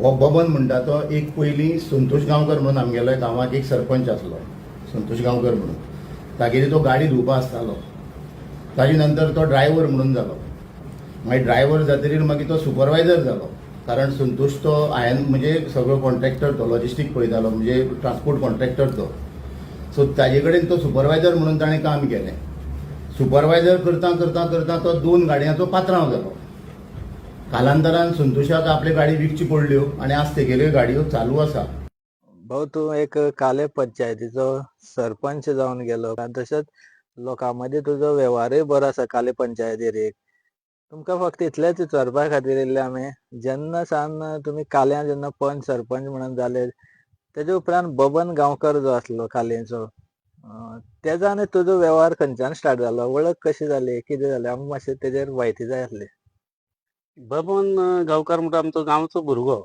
हो बबन म्हणटा तो एक पयलीं संतोष गांवकर म्हणून आमगेलो गांवाक एक सरपंच आसलो संतोष गांवकर म्हणून. तागेली तो गाडी धुवपा आसतालो. ताजे नंतर तो ड्रायव्हर म्हणून जालो. मागीर ड्रायव्हर जातकीर मागीर तो सुपरवायझर जालो. कारण संतोष तो हांवें म्हणजे सगळो कॉन्ट्रॅक्टर तो लॉजिस्टीक पळयतालो म्हणजे ट्रान्सपोर्ट कॉन्ट्रॅक्टर तो. सो ताजे कडेन तो सुपरवायझर म्हणून ताणें काम केलें. सुपरवायझर करता करता करता तो दोन गाडयांचो पात्रांव जालो. कालांतरान संतोशाक आपली गाडी विकची पडल्यो हो आणि आज तेगेल्यो गाडयो चालू आसा भाऊ तू एक काले पंचायतीचो सरपंच जावन गेलो. आनी तशेंच मदीं तुजो वेव्हारूय बरो आसा काले पंचायतीर एक तुमकां फक्त इतलेंच विचारपा खातीर येयल्ले आमी जेन्ना सान तुमी काल्या जेन्ना पंच सरपंच म्हणून जाले तेजे उपरांत बबन गांवकर जो आसलो कालेचो अं, तेजो आनी तुजो व्यवहार खंयच्यान स्टार्ट जालो वळख कशी जाली कितें जालें आमकां मातशें तेजेर म्हायती जाय आसली. बबन गावकार गांवकार म्हणटा आमचो गांवचो भुरगो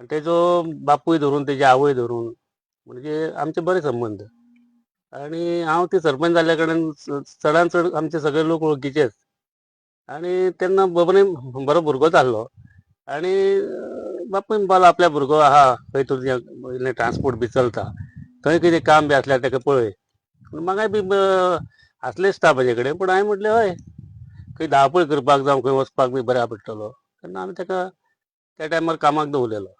आणि तेजो बापूय धरून तेजी आवय धरून म्हणजे आमचे बरे संबंद आनी हांव ते सरपंच जाल्ल्या कारणान चडान चड आमचे सगळे लोक वळखीचेच आनी तेन्ना बबनय बरो भुरगोच आहलो आनी बापूय म्हणपालो आपल्या भुरगो आहा खंय तुजें ट्रान्सपोर्ट बी चलता. थंय कितें काम बी आसल्यार तेका पळय पूण म्हाकाय बी आसले दिसता म्हजे कडेन पूण हांवें म्हटलें हय खंय धांवपळ करपाक जावं खंय वचपाक बी बऱ्या पडटलो तेन्ना आमी ताका त्या टायमार कामाक दवरलेलो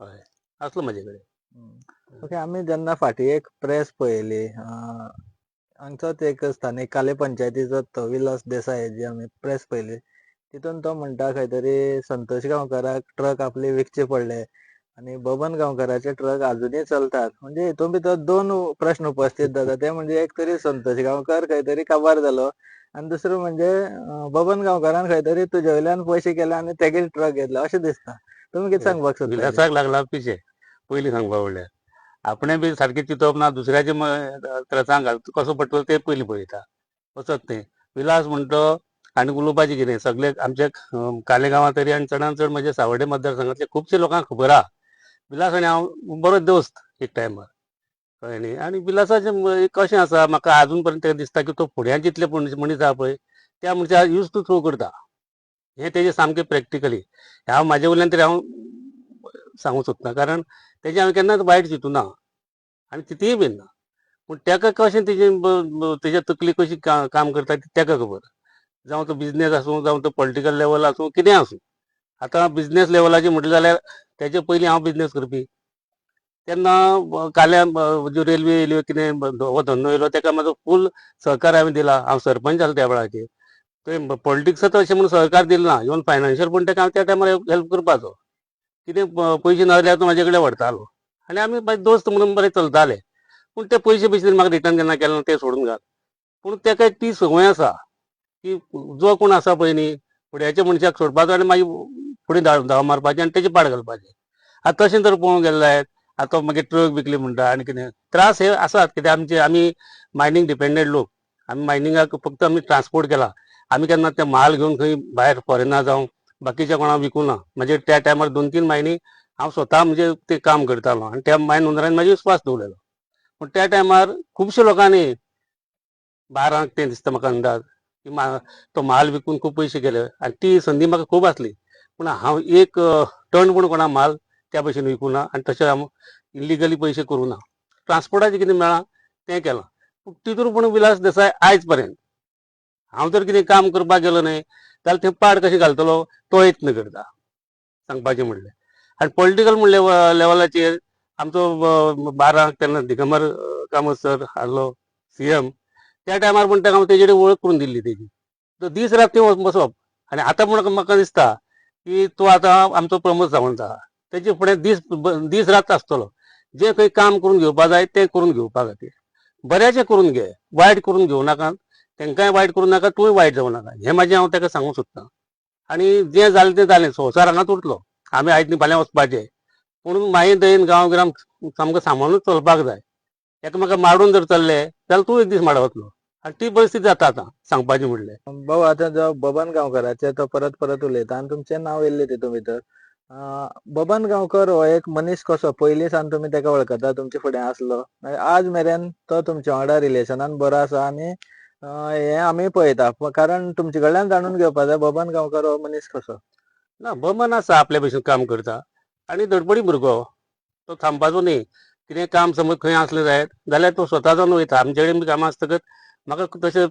हय. आसलो म्हजे कडेन ओके आमी जेन्ना फाटीं एक प्रेस पळयली हांगचोच एक स्थानीक काले पंचायतीचो तो विलास देसाय जी आमी प्रेस पळयली तितून तो म्हणटा खंय तरी संतोष गांवकाराक ट्रक आपले विकचे पडले. आनी बबन गांवकाराचे ट्रक अजुनूय चलतात. म्हणजे हितून भितर दोन प्रश्न उपस्थित जाता ते म्हणजे एक तरी संतोष गांवकार खंय तरी काबार जालो आनी दुसरो म्हणजे बबन गांवकारान खंय तरी तुजे वयल्यान पयशे केले आनी तेगेर ट्रक घेतला. अशें दिसता. तुमी कितें सांगपाक सोदता लागला पिशे. पयलीं सांगपा म्हणल्यार आपणें बी सारकें चिंतप ना दुसऱ्याचे त्रासांक घाल कसो पडटलो ते पयलीं पळयता वचत तें. विलास म्हणटो आनी उलोवपाचें कितें सगळे आमचे अं, तरी आनी चडांत चड म्हणजे सावड्डे मतदारसंघातले खुबशे लोकांक खबर आहा. विलास आनी हांव बरो दोस्त एक टायमार कळ्ळें न्ही. आनी बिलासाचें कशें आसा म्हाका आजून पर्यंत ताका दिसता की तो फुड्यान जितले मनीस मनीस आहा पळय त्या मनशाक यूज टू थ्रो करता. हें तेजें सामकें प्रॅक्टिकली हांव म्हाजे वयल्यान तरी हांव सांगूंक सोदता. कारण तेजें हांवें केन्नाच वायट चिंतूं ना. आनी कितेंय बीन ना पूण तेका कशें तेजें तेज्या तकली कशी का- काम करता ती तेका खबर? जावं तो बिझनेस आसूं जावं तो पॉलिटिकल लेवल आसूं कितें आसूं आतां बिझनेस लेवलाचेर म्हटलें जाल्यार तेजे पयलीं हांव बिझनेस करपी. तेन्ना काल्या जो ज्यो रेल्वे येयल्यो कितें हो धंदो येयलो तेका म्हाजो फूल सहकार हांवें दिला. हांव सरपंच जालो त्या वेळाचेर ते पॉलिटिक्साचो अशें म्हणून सहकार दिलो ना. इवन फायनान्शियल पूण तेका हांव त्या टायमार हेल्प करपाचो. कितें पयशे नासल्यार तो म्हाजे कडेन व्हरतालो आनी आमी दोस्त म्हणून बरें चलताले पूण ते पयशे बियशे म्हाका रिटर्न केन्ना केलें ना ते सोडून घाल. पूण तेका ती संवय आसा की जो कोण आसा पळय न्ही फुड्याच्या मनशाक सोडपाचो आनी मागीर फुडें धांव मारपाचें आनी तेचे पाड घालपाचें. आतां तशें जर पळोवंक गेले जायत आतां मागीर ट्रक विकली म्हणटा आनी कितें त्रास हे आसात कित्याक आमचे आमी मायनींग डिपेंडंट लोक. आमी मायनिंगाक फक्त आमी ट्रान्सपोर्ट केला. आमी केन्ना ते म्हाल घेवन खंय भायर फॉरेना जावं बाकीच्या कोणाक विकूं ना. म्हणजे त्या टायमार दोन तीन मायनी हांव स्वता म्हणजे ते काम करतालो आनी त्या मायन हुंदरान म्हाजे विस्वास दवरलेलो पूण त्या टायमार खुबश्या लोकांनी बारांक तें दिसता म्हाका अंदाज की तो म्हाल विकून खूब पयशे केले आनी ती संदी म्हाका खूब आसली पूण हांव एक अ, टन पूण कोणा म्हाल त्या भशेन विकू ना आनी तशें हांव इलिगली पयशे करूं ना. ट्रान्सपोर्टाचें कितें मेळ्ळां तें केलां. पूण तितून पूण विलास देसाय आयज पर्यंत हांव जर कितें काम करपाक गेलो न्हय जाल्यार थंय पाड कशें घालतलो? तो यत्न करता सांगपाचें म्हणलें. आनी पॉलिटिकल म्हणले लेवलाचेर आमचो बाराक बारांक तेन्ना दिगंबर कामत सर आहलो सीएम त्या टायमार पूण ताका हांव तेजे कडेन वळख करून दिल्ली तेजी तो दीस रात थंय बसप आनी आतां पूण म्हाका दिसता की तो आतां आमचो प्रमोद सावंत आहा तेजे फुडें दीस दीस रात आसतलो जें खंय काम करून घेवपा जाय तें करून घेवपा खातीर बऱ्याचें करून घे वायट करून घेवं नाकात तेंकांय वायट करूं नाका तूंय वायट जावं नाका. हें म्हाजें हांव ताका सांगूंक सोदतां आनी जें जालें तें जालें संवसार हांगाच उरतलो आमी आयज न्ही फाल्यां वचपाचें पूण माये दयेन गांवगिरां सामको सांबाळून चलपाक जाय. एकामेका मारून जर चल्ले जाल्यार तूं एक दीस माडा वतलो. आनी ती परिस्थिती जाता आतां सांगपाचें म्हणलें. भाऊ आतां जो बबन गांवकराचे तो परत परत उलयता. आनी तुमचें नांव येयल्लें तितून भितर बबन गांवकर हो एक मनीस कसो पयलीं सावन तुमी ताका वळखता तुमचे फुडें आसलो. आज मेरेन तो तुमच्या वांगडा रिलेशनान बरो आसा आनी हें आमी पळयता. कारण तुमचे कडल्यान जाणून घेवपा जाय बबन गांवकर हो मनीस कसो? ना बमन आसा आपल्या भशेन काम करता. आनी धडपडी भुरगो हो. तो थांबपाचो न्ही. कितें काम समज खंय आसलें जायत जाल्यार तो स्वता जावन वयता आमचे कडेन बी कामां आसतकच. म्हाका तशें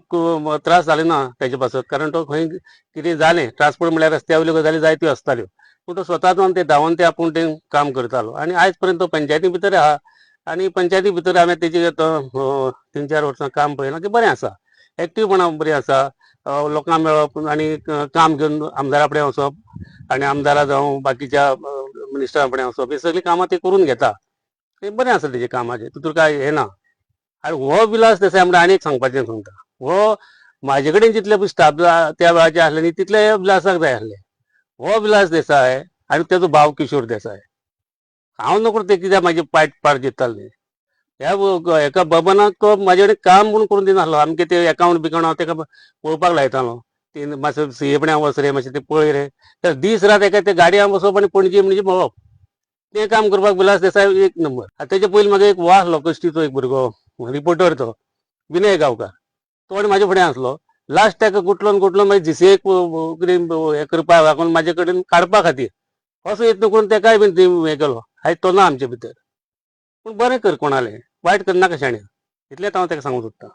त्रास जाले ना तेजे पासत कारण तो खंय कितें जालें. ट्रान्सपोर्ट म्हळ्यार रस्त्या वयल्यो गजाली जायत्यो आसताल्यो. पूण तो स्वता ते धांवन ते आपूण ते काम करतालो आनी आयज पर्यंत तो पंचायती भितर आहा आनी पंचायती भितर हांवें तेजे तीन चार वर्सां काम पळयलां की बरें आसा एक्टीवपणा बरी आसा लोकां मेळप आनी काम घेवन आमदारा फुडें वचप आनी आमदारा जावं बाकीच्या मिनिस्टरा फुडें वचप ही सगळीं कामां ते करून घेता. ते बरें आसा तेजें कामाचें तितूर काय हें ना. आनी हो विलास देसाय म्हणटा आनी एक सांगपाचें सांगता. हो म्हाजे कडेन जितले स्टाफ त्या वेळाचे आसले न्ही तितले विलासाक जाय आसले हो विलास देसाय आनी तेजो भाव किशोर देसाय हांव नोकरो ते कित्याक म्हाजे पायट पाड जिताले ह्या एका बबनाक म्हाजे कडेन काम म्हणून करून दिनासलो आमगे ते एकावंट बिकावंट हांव तेका पळोवपाक लायतालो ते मातसो सीए वच रे मातशें ते पळय रे. तर दीस रात एका ते गाडयांत बसप आनी पणजे म्हणजे भोंवप तें काम करपाक विलास देसाय एक नंबर. आतां तेजे पयलीं म्हाका एक वास लोकश्टीचो एक भुरगो रिपोर्टर तो विनय गांवकार. तो आनी म्हाज्या फुडें आसलो लास्ट ताका गुटलोन कुठलो मागीर म्हणजे जीसीएक कितें हें करपाक लागून म्हाजे कडेन काडपा खातीर असो यत्न करून तेकाय बीन ती हें केलो आयज तो ना आमचे भितर. पूण बरें कर कोणालें. वायट करनाका शाण्या इतलेंच हांव ताका सांगूंक सोदतां